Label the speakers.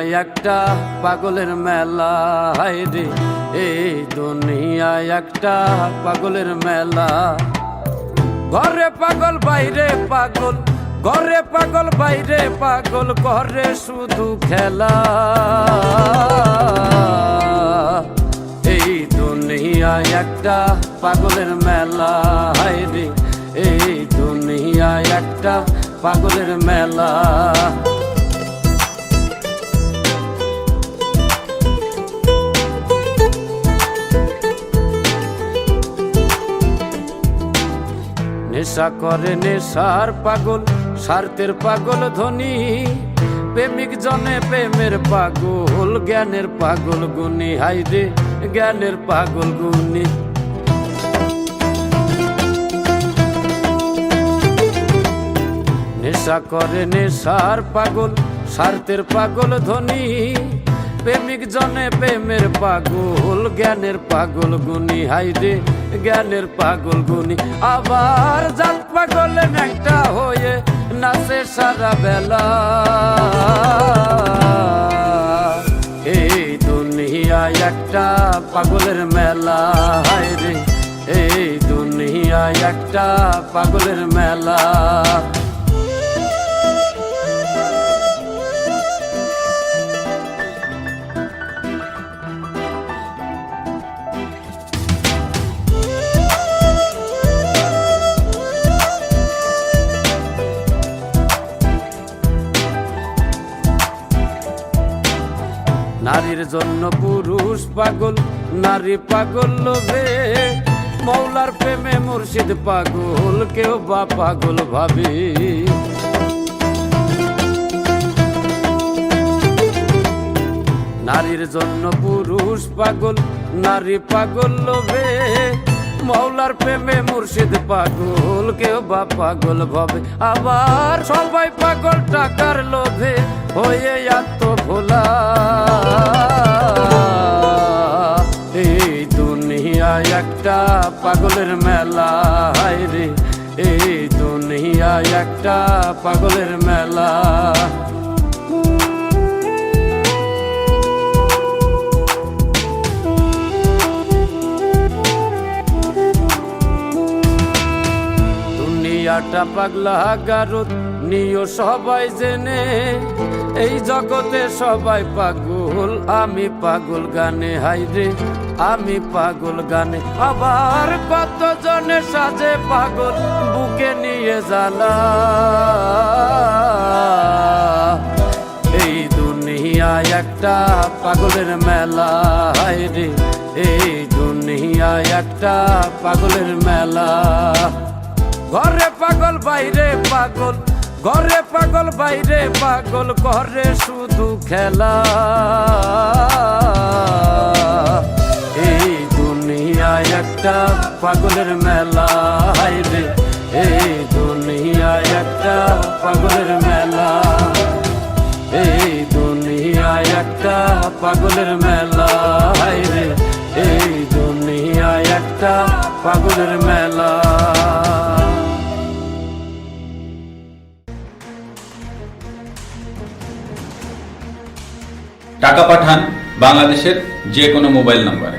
Speaker 1: দুনিয়ায় একটা পাগলের মেলা, হায় রে। এই দুনিয়ায় একটা পাগলের মেলা। ঘরে পাগল, বাইরে পাগল, ঘরে পাগল, বাইরে পাগল, ঘরে শুধু খেলা। এই দুনিয়ায় একটা পাগলের মেলা, হায় রে। এই দুনিয়ায় একটা পাগলের মেলা। নেশা করে নেশার পাগল, স্বার্থের পাগল, ধনী। প্রেমিক জনে প্রেমের পাগল, জ্ঞানের পাগল গুণী হাইরে জ্ঞানের পাগল গুণী। নেশা করে নেশার পাগল, স্বার্থের পাগল, ধনী। প্রেমিক জনে প্রেমের পাগল, জ্ঞানের পাগল গুণী হাইরে জ্ঞানের পাগল গুণী। আবার জাত পাগল একটা হয়ে নাচে সারা বেলা। এই দুনিয়ায় একটা পাগলের মেলা হাইরে এই দুনিয়ায় একটা পাগলের মেলা। নারীর জন্য পুরুষ পাগল, নারী পাগল লোভে। মৌলার প্রেমে মুর্শিদ পাগল, কেউ বা পাগল ভাবে। নারীর জন্য পুরুষ পাগল, নারী পাগল লোভে। মৌলার প্রেমে মুর্শিদ পাগল, কেউ বা পাগল ভাবে। আবার সবাই পাগল টাকার লোভে, হয়ে এত ভোলা। পাগলের মেলা, হায় রে। এই দুনিয়ায় একটা পাগলের মেলা। দুনিয়াটা পাগলা গারুত নিও সবাই জেনে। এই জগতে সবাই পাগল। আমি পাগল গানে হাইরে আমি পাগল গানে। আবার কত জনে সাজে পাগল, বুকে নিয়ে জ্বালা। এই দুনিয়ায় একটা পাগলের মেলা হাইরে এই দুনিয়ায় একটা পাগলের মেলা। ঘরে পাগল, বাইরে পাগল ঘরে পাগল, বাইরে পাগল ঘরে শুধু খেলা। এই দুনিয়ায় একটা পাগলের মেলা হাইরে এই দুনিয়ায় একটা পাগলের মেলা। এই দুনিয়ায় একটা পাগলের মেলা হাইরে এই দুনিয়ায় একটা পাগলের মেলা।
Speaker 2: টাকা পাঠান বাংলাদেশের যে কোনো মোবাইল নম্বরে।